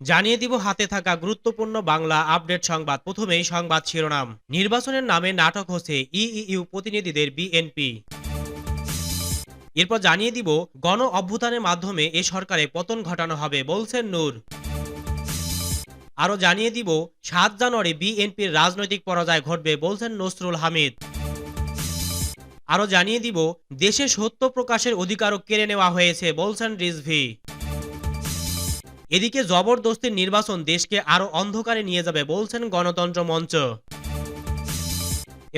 জানিয়ে দিব হাতে থাকা গুরুত্বপূর্ণ বাংলা আপডেট সংবাদ। প্রথমেই সংবাদ শিরোনাম। নির্বাচনের নামে নাটক হচ্ছে ইইউ প্রতিনিধিদের বিএনপি। এরপর জানিয়ে দিব, গণ অভ্যুত্থানের মাধ্যমে এ সরকারে পতন ঘটানো হবে, বলছেন নূর। আরও জানিয়ে দিব, সাত জানুয়ারি বিএনপির রাজনৈতিক পরাজয় ঘটবে, বলছেন নসরুল হামিদ। আরও জানিয়ে দিব, দেশে সত্য প্রকাশের অধিকারও কেড়ে নেওয়া হয়েছে, বলছেন রিজভি। এদিকে জবরদস্তির নির্বাচন দেশকে আরও অন্ধকারে নিয়ে যাবে বলছেন গণতন্ত্র মঞ্চ।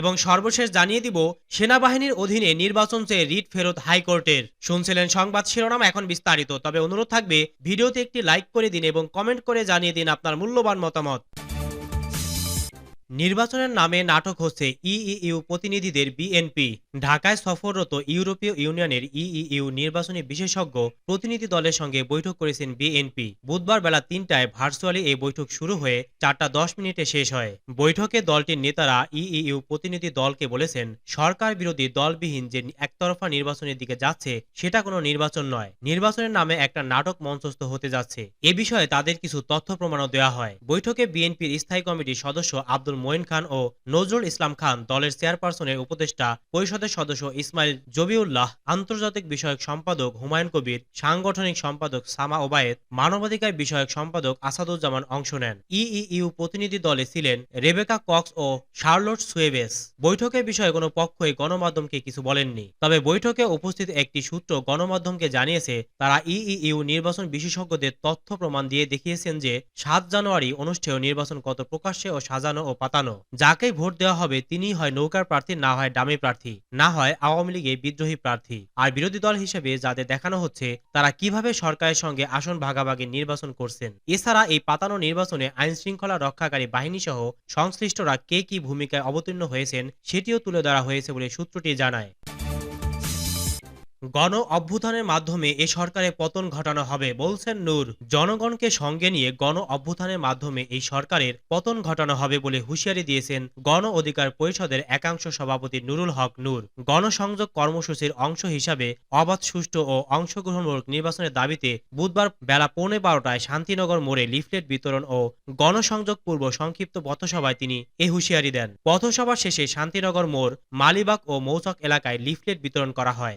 এবং সর্বশেষ জানিয়ে দিব, সেনাবাহিনীর অধীনে নির্বাচন চেয়ে রিট ফেরত হাইকোর্টের। শুনছিলেন সংবাদ শিরোনাম এখন বিস্তারিত, তবে অনুরোধ থাকবে, ভিডিওতে একটি লাইক করে দিন এবং কমেন্ট করে জানিয়ে দিন আপনার মূল্যবান মতামত। নির্বাচনের নামে নাটক হচ্ছে ইইউ প্রতিনিধিদের বিএনপি ঢাকায় সফররত ইউরোপীয় ইউনিয়নের ইইউ নির্বাচনী বিশেষজ্ঞ প্রতিনিধি দলের সঙ্গে বৈঠক করেছেন বিএনপি বুধবার বেলা তিনটায় ভার্চুয়ালি এই বৈঠক শুরু হয়ে চারটা দশ মিনিটে শেষ হয়। বৈঠকে দলটির নেতারা ইইউ প্রতিনিধি দলকে বলেছেন, সরকার বিরোধী দলবিহীন যে একতরফা নির্বাচনের দিকে যাচ্ছে, সেটা কোনো নির্বাচন নয়। নির্বাচনের নামে একটা নাটক মঞ্চস্থ হতে যাচ্ছে। এ বিষয়ে তাদের কিছু তথ্য প্রমাণও দেওয়া হয়। বৈঠকে বিএনপির স্থায়ী কমিটির সদস্য আব্দুল মঈন খান ও নজরুল ইসলাম খান দলের চেয়ারপারসনের উপদেষ্টা পরিষদের সদস্য ইসমাইল জবিউল্লাহ, আন্তর্জাতিক বিষয়ক সম্পাদক হুমায়ুন কবির, সাংগঠনিক সম্পাদক সামা ওবায়েদ, মানবাধিকার বিষয়ক সম্পাদক আসাদুজ্জামান অংশ নেন। ইইউ প্রতিনিধি দলে ছিলেন রেবেকা কক্স ও শার্লট সুয়েবেস। বৈঠকের বিষয়ে কোনো পক্ষই গণমাধ্যমকে কিছু বলেননি। তবে বৈঠকে উপস্থিত একটি সূত্র গণমাধ্যমকে জানিয়েছে, তারা ইইউ নির্বাচন বিশেষজ্ঞদের তথ্য প্রমাণ দিয়ে দেখিয়েছেন যে সাত জানুয়ারি অনুষ্ঠেয় নির্বাচন কত প্রকাশ্যে ও সাজানো ও পাতানো যাকে ভোট দেওয়া হবে তিনি হয় নৌকার প্রার্থী, না হয় ডামি প্রার্থী, না হয় আওয়ামী লীগে বিদ্রোহী প্রার্থী। আর বিরোধী দল হিসেবে যাদের দেখানো হচ্ছে, তারা কীভাবে সরকারের সঙ্গে আসন ভাগাভাগি নির্বাচন করছেন? এছাড়া এই পাতানো নির্বাচনে আইন শৃঙ্খলা রক্ষাকারী বাহিনী সহ সংশ্লিষ্টরা কে কি ভূমিকায় অবতীর্ণ হয়েছেন, সেটিও তুলে ধরা হয়েছে বলে সূত্রটি জানায়। গণ অভ্যুত্থানের মাধ্যমে এ সরকারের পতন ঘটানো হবে বলছেন নূর। জনগণকে সঙ্গে নিয়ে গণ অভ্যুত্থানের মাধ্যমে এই সরকারের পতন ঘটানো হবে বলে হুঁশিয়ারি দিয়েছেন গণ অধিকার পরিষদের একাংশ সভাপতি নুরুল হক নূর। গণসংযোগ কর্মসূচির অংশ হিসাবে অবাধ, সুষ্ঠু ও অংশগ্রহণমূলক নির্বাচনের দাবিতে বুধবার বেলা পৌনে বারোটায় শান্তিনগর মোড়ে লিফলেট বিতরণ ও গণসংযোগ পূর্ব সংক্ষিপ্ত পথসভায় তিনি এ হুঁশিয়ারি দেন। পথসভা শেষে শান্তিনগর মোড়, মালিবাগ ও মৌচক এলাকায় লিফলেট বিতরণ করা হয়।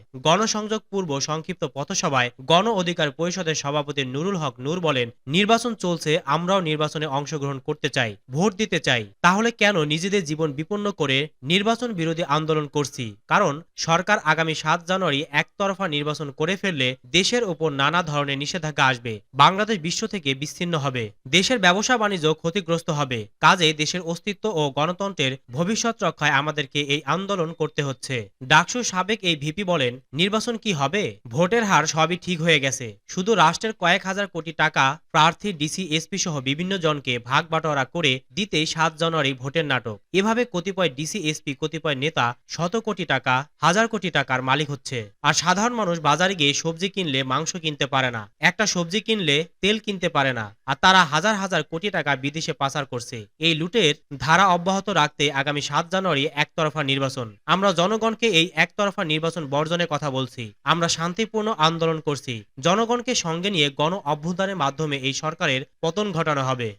গণসংযোগ পূর্ব সংক্ষিপ্ত পথসভায় গণ অধিকার পরিষদের সভাপতি নুরুল হক নূর বলেন, নির্বাচন চলছে, আমরাও নির্বাচনে অংশগ্রহণ করতে চাই, ভোট দিতে চাই। তাহলে কেন নিজেদের জীবন বিপন্ন করে নির্বাচন বিরোধী আন্দোলন করছি? কারণ সরকার আগামী সাত জানুয়ারি একতরফা নির্বাচন করে ফেললে দেশের উপর নানা ধরনের নিষেধাজ্ঞা আসবে। বাংলাদেশ বিশ্ব থেকে বিচ্ছিন্ন হবে। দেশের ব্যবসা বাণিজ্য ক্ষতিগ্রস্ত হবে। কাজে দেশের অস্তিত্ব ও গণতন্ত্রের ভবিষ্যৎ রক্ষায় আমাদেরকে এই আন্দোলন করতে হচ্ছে। ডাকসু সাবেক এই ভিপি বলেন, নির্বাচন কি হবে? ভোটের হার সবই ঠিক হয়ে গেছে। শুধু রাষ্ট্রের কয়েক হাজার কোটি টাকা প্রার্থী, ডিসি, এসপি সহ বিভিন্ন জনকে ভাগ বাটোয়ারা করে দিতেই সাত জানুয়ারি ভোটের নাটক। এভাবে কতিপয় ডিসি, এসপি, কতিপয় নেতা শত কোটি টাকা, হাজার কোটি টাকার মালিক হচ্ছে। আর সাধারণ মানুষ বাজারে গিয়ে সবজি কিনলে মাংস কিনতে পারে না। একটা সবজি কিনলে তেল কিনতে পারে না। আর তারা হাজার হাজার কোটি টাকা বিদেশে পাচার করছে। এই লুটের ধারা অব্যাহত রাখতে আগামী সাত জানুয়ারি একতরফা নির্বাচন। আমরা জনগণকে এই একতরফা নির্বাচন বর্জনের কথা বলছি। আমরা শান্তিপূর্ণ আন্দোলন করছি। জনগণকে সঙ্গে নিয়ে গণ অভ্যুত্থানের মাধ্যমে এই সরকারের পতন ঘটানো হবে।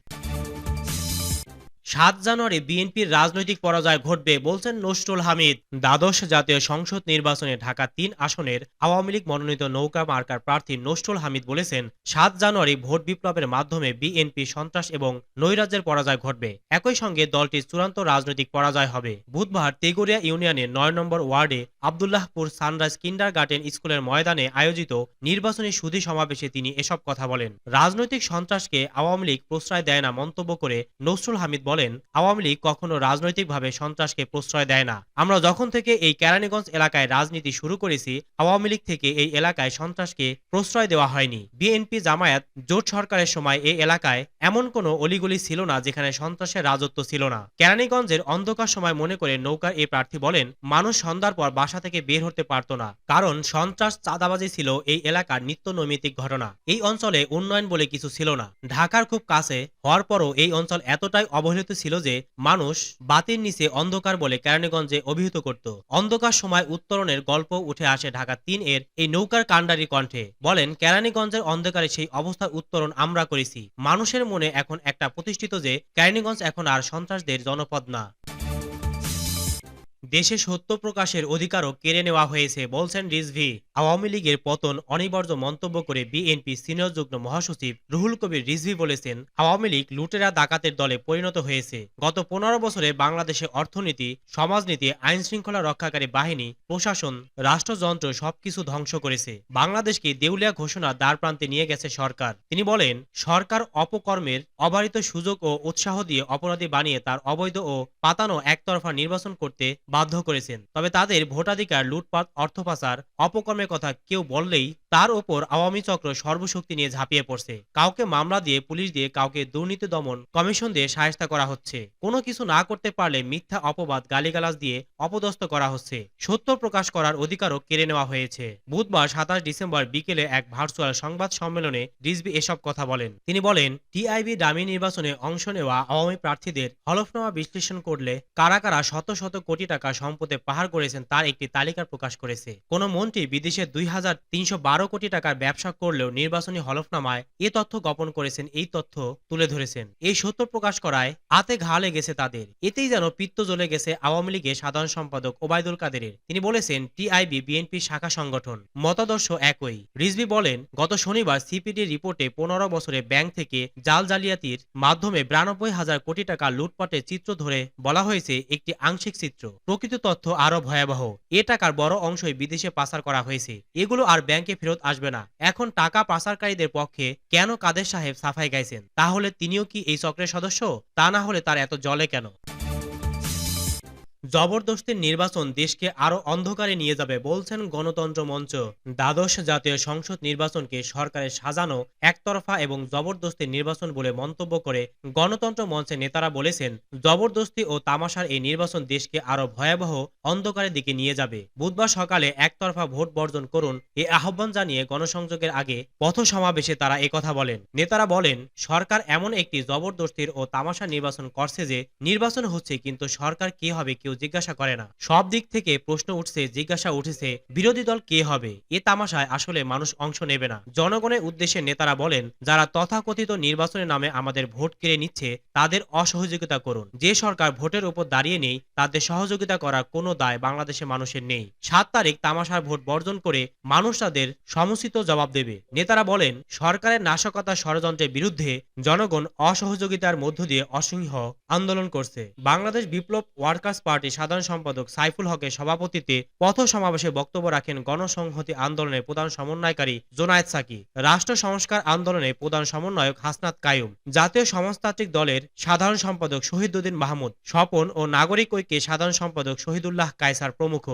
সাত জানুয়ারি বিএনপির রাজনৈতিক পরাজয় ঘটবে বলছেন নসরুল হামিদ। দ্বাদশ জাতীয় সংসদ নির্বাচনে ঢাকা তিন আসনের আওয়ামী লীগ মনোনীত নৌকা মার্কার প্রার্থী নসরুল হামিদ বলেছেন, সাত জানুয়ারি ভোট বিপ্লবের মাধ্যমে বিএনপি সন্ত্রাস এবং নৈরাজ্যের পরাজয় ঘটবে। একই সঙ্গে দলটির চূড়ান্ত রাজনৈতিক পরাজয় হবে। বুধবার তেগুরিয়া ইউনিয়নের নয় নম্বর ওয়ার্ডে আবদুল্লাহপুর সানরাইজ কিন্ডার গার্ডেন স্কুলের ময়দানে আয়োজিত নির্বাচনী সুধী সমাবেশে তিনি এসব কথা বলেন। রাজনৈতিক সন্ত্রাসকে আওয়ামী লীগ প্রশ্রয় দেয় না মন্তব্য করে নসরুল হামিদ বলেন আওয়ামী লীগ কখনো রাজনৈতিকভাবে সন্ত্রাসকে প্রশ্রয় দেয় না। আমরা যখন থেকে এই কেরানীগঞ্জ এলাকায় রাজনীতি শুরু করেছি, আওয়ামী লীগ থেকে এই এলাকায় সন্ত্রাসকে প্রশ্রয় দেওয়া হয়নি। বিএনপি জামায়াত জোট সরকারের সময় এই এলাকায় এমন কোনো অলিগলি ছিল না যেখানে সন্ত্রাসের রাজত্ব ছিল না। কেরানীগঞ্জের অন্ধকার সময় মনে করে নৌকার এই প্রার্থী বলেন, মানুষ সন্ধ্যার পর বাসা থেকে বের হতে পারত না, কারণ সন্ত্রাস চাঁদাবাজি ছিল এই এলাকার নিত্য নৈমিত্তিক ঘটনা। এই অঞ্চলে উন্নয়ন বলে কিছু ছিল না। ঢাকার খুব কাছে হওয়ার পরও এই অঞ্চল এতটাই অবহেলিত প্রমাণিত ছিল যে মানুষ বাতির নিচে অন্ধকার বলে কেরানীগঞ্জে অভিহিত করত। অন্ধকার সময় উত্তরণের গল্প উঠে আসে ঢাকা তিন এর এই নৌকার কাণ্ডারি কণ্ঠে। বলেন, কেরানীগঞ্জের অন্ধকারে সেই অবস্থার উত্তরণ আমরা করেছি। মানুষের মনে এখন একটা প্রতিষ্ঠিত যে, কেরানীগঞ্জ এখন আর সন্ত্রাসদের জনপদ না। দেশে সত্য প্রকাশের অধিকারও কেড়ে নেওয়া হয়েছে, বলছেন রিজভি। আওয়ামী লীগের পতন অনিবার্য মন্তব্য করে বিএনপি সিনিয়র যুগ্ম মহাসচিব রুহুল কবির রিজভি বলেছেন, আওয়ামী লীগ লুটেরা ডাকাতের দলে পরিণত হয়েছে। গত পনেরো বছরে বাংলাদেশে অর্থনীতি, সমাজনীতি আইন শৃঙ্খলা রক্ষাকারী বাহিনী, প্রশাসন, রাষ্ট্রযন্ত্র সবকিছু ধ্বংস করেছে। বাংলাদেশকে দেউলিয়া ঘোষণা দ্বার প্রান্তে নিয়ে গেছে সরকার। তিনি বলেন, সরকার অপকর্মের অবারিত সুযোগ ও উৎসাহ দিয়ে অপরাধী বানিয়ে তার অবৈধ ও পাতানো একতরফা নির্বাচন করতে বাধ্য করেছেন। তবে তাদের ভোটাধিকার, লুটপাট অর্থ পাচার অপকর্মের কথা কেউ বললেই তার ওপর আওয়ামী চক্র সর্বশক্তি নিয়ে ঝাঁপিয়ে পড়ছে। কাউকে মামলা দিয়ে, পুলিশ দিয়ে, কাউকে দুর্নীতি দমন কমিশন দিয়ে সাহেস্তা করা হচ্ছে। কোনো কিছু না করতে পারলে মিথ্যা অপবাদ, গালিগালাজ দিয়ে অপদস্থ করা হচ্ছে। সত্য প্রকাশ করার অধিকারও কেড়ে নেওয়া হয়েছে। বুধবার সাতাশ ডিসেম্বর বিকেলে এক ভার্চুয়াল সংবাদ সম্মেলনে রিজবি এসব কথা বলেন। তিনি বলেন, টিআইবি ডামি নির্বাচনে অংশ নেওয়া আওয়ামী প্রার্থীদের হলফনামা বিশ্লেষণ করলে কারা কারা শত শত কোটি টাকা সম্পদে পাহাড় করেছেন তার একটি তালিকা প্রকাশ করেছে। কোন মন্ত্রী বিদেশে দুই হাজার তিনশো বারো কোটি টাকার ব্যবসা করলেও নির্বাচনী হলফনামায় এ তথ্য গোপন করেছেন, এই তথ্য তুলে ধরেছেন। এই সত্য প্রকাশ করায় আতে ঘা লেগেছে তাদের। এতেই যেন পিত্ত জ্বলে গেছে আওয়ামী লীগের সাধারণ সম্পাদক ওবায়দুল কাদেরের। তিনি বলেছেন, টিআইবি, বিএনপি শাখা সংগঠন, মতাদর্শ একই। রিজভি বলেন, গত শনিবার সিপিডি রিপোর্টে পনেরো বছরে ব্যাংক থেকে জাল জালিয়াতির মাধ্যমে বিরানব্বই হাজার কোটি টাকা লুটপাটের চিত্র ধরে বলা হয়েছে একটি আংশিক চিত্র। প্রকৃত তথ্য আরও ভয়াবহ। এ টাকার বড় অংশই বিদেশে পাচার করা হয়েছে। এগুলো আর ব্যাংকে ফেরত আসবে না। এখন টাকা পাচারকারীদের পক্ষে কেন কাদের সাহেব সাফাই গাইছেন? তাহলে তিনিও কি এই চক্রের সদস্য? তা না হলে তার এত জলে কেন? জবরদস্তির নির্বাচন দেশকে আরও অন্ধকারে নিয়ে যাবে বলছেন গণতন্ত্র মঞ্চ। দ্বাদশ জাতীয় সংসদ নির্বাচনকে সরকারের সাজানো একতরফা এবং জবরদস্তির নির্বাচন বলে মন্তব্য করে গণতন্ত্র মঞ্চের নেতারা বলেছেন, জবরদস্তি ও তামাশার এই নির্বাচন দেশকে আরও ভয়াবহ অন্ধকারের দিকে নিয়ে যাবে। বুধবার সকালে একতরফা ভোট বর্জন করুন এ আহ্বান জানিয়ে গণসংযোগের আগে পথ সমাবেশে তারা একথা বলেন। নেতারা বলেন, সরকার এমন একটি জবরদস্তির ও তামাশা নির্বাচন করছে যে নির্বাচন হচ্ছে কিন্তু সরকার কে হবে কেউ জিজ্ঞাসা করে না। সব দিক থেকে প্রশ্ন উঠছে, জিজ্ঞাসা উঠেছে, বিরোধী দল কে হবে? এ তামাশায় আসলে মানুষ অংশ নেবে না। জনগণের উদ্দেশ্যে নেতারা বলেন, যারা তথাকথিত নির্বাচনের নামে আমাদের ভোট কেড়ে নিচ্ছে, তাদের অসহযোগিতা করুন। যে সরকার ভোটের উপর দাঁড়িয়ে নেই, তাদের সহযোগিতা করার কোনো দায় বাংলাদেশের মানুষের নেই। সাত তারিখ তামাশার ভোট বর্জন করে মানুষ তাদের সমুচিত জবাব দেবে। নেতারা বলেন, সরকারের নাশকতা ষড়যন্ত্রের বিরুদ্ধে জনগণ অসহযোগিতার মধ্য দিয়ে অসিংহ আন্দোলন করছে। বাংলাদেশ বিপ্লব ওয়ার্কার্স পার্টি সাধারণ সম্পাদক সাইফুল হকের সভাপতিত্বে পথ সমাবেশে বক্তব্য রাখেন গণসংহতি আন্দোলনের প্রধান সমন্বয়কারী জোনায়েদ সাকি, রাষ্ট্র সংস্কার আন্দোলনের প্রধান সমন্বয়ক হাসনাত কায়ুম, জাতীয় সমাজতান্ত্রিক দলের সাধারণ সম্পাদক শহীদ উদ্দিন মাহমুদ, স্বপন ও নাগরিক ঐক্যের সাধারণ সম্পাদক শহীদুল্লাহ কায়সার প্রমুখ।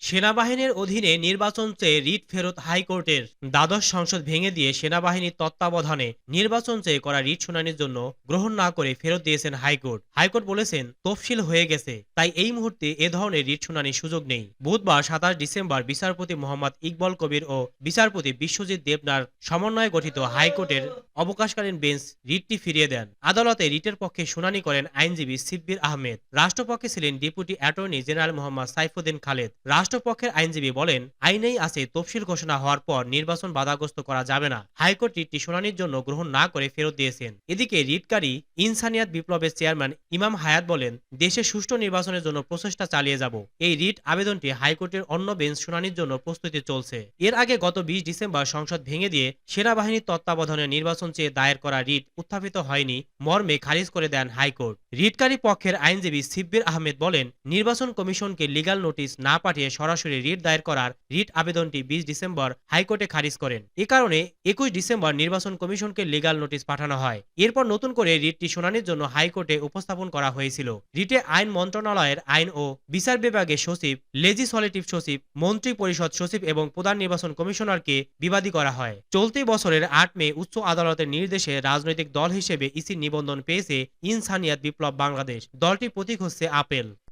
সেনাবাহিনীর অধীনে নির্বাচন চেয়ে রিট ফেরত হাইকোর্টের দ্বাদশ সংসদ ভেঙে দিয়ে সেনাবাহিনীর তত্ত্বাবধানে নির্বাচন চেয়ে করা রিট শুনানির জন্য গ্রহণ না করে ফেরত দিয়েছেন হাইকোর্ট। হাইকোর্ট বলেছেন, তফসিল হয়ে গেছে, তাই এই মুহূর্তে এ ধরনের রিট শুনানির সুযোগ নেই। বুধবার সাতাশ ডিসেম্বর বিচারপতি মোহাম্মদ ইকবল কবির ও বিচারপতি বিশ্বজিৎ দেবনার সমন্বয়ে গঠিত হাইকোর্টের অবকাশকালীন বেঞ্চ রিটটি ফিরিয়ে দেন। আদালতে রিটের পক্ষে শুনানি করেন আইনজীবী সিব্বির আহমেদ। রাষ্ট্রপক্ষে ছিলেন deputy attorney general Mohammad Saifuddin Khaled. রাষ্ট্রপক্ষের আইনজীবী বলেন, আইনেই আছে তফসিল ঘোষণা হওয়ার পর নির্বাচন বাধাগ্রস্ত করা যাবে না। হাইকোর্ট রিটটি শুনানির জন্য গ্রহণ না করে ফেরত দিয়েছেন। এদিকে রিটকারী ইনসানিয়াত বিপ্লবের চেয়ারম্যান ইমাম হায়াত বলেন, দেশে সুষ্ঠু নির্বাচনের জন্য প্রচেষ্টা চালিয়ে যাব। এই রিট আবেদনটি হাইকোর্টের অন্য বেঞ্চ শুনানির জন্য প্রস্তুতি চলছে। এর আগে গত বিশ ডিসেম্বর সংসদ ভেঙে দিয়ে সেনাবাহিনীর তত্ত্বাবধানে নির্বাচন চেয়ে দায়ের করা রিট উত্থাপিত হয়নি, মর্মে খারিজ করে দেন হাইকোর্ট। রিটকারী পক্ষের আইনজীবী সিব্বির আহমেদ বলেন, নির্বাচন কমিশনকে লিগাল নোটিশ না পাঠিয়ে সরাসরি রিট দায়ের করার রিট আবেদনটি বিশ ডিসেম্বর হাইকোর্টে খারিজ করেন। এ কারণে একুশ ডিসেম্বর নির্বাচন কমিশনকে লিগাল নোটিশ পাঠানো হয়। এরপর নতুন করে রিটটি শুনানির জন্য হাইকোর্টে উপস্থাপন করা হয়েছিল। রিটে আইন মন্ত্রণালয়ের আইন ও বিচার বিভাগের সচিব, লেজিসলেটিভ সচিব, মন্ত্রী পরিষদ সচিব এবং প্রধান নির্বাচন কমিশনারকে বিবাদী করা হয়। চলতি বছরের আট মে উচ্চ আদালতের নির্দেশে রাজনৈতিক দল হিসেবে ইসির নিবন্ধন পেয়েছে ইনসানিয়াত বিপ্লব বাংলাদেশ। দলটির প্রতীক হচ্ছে আপেল।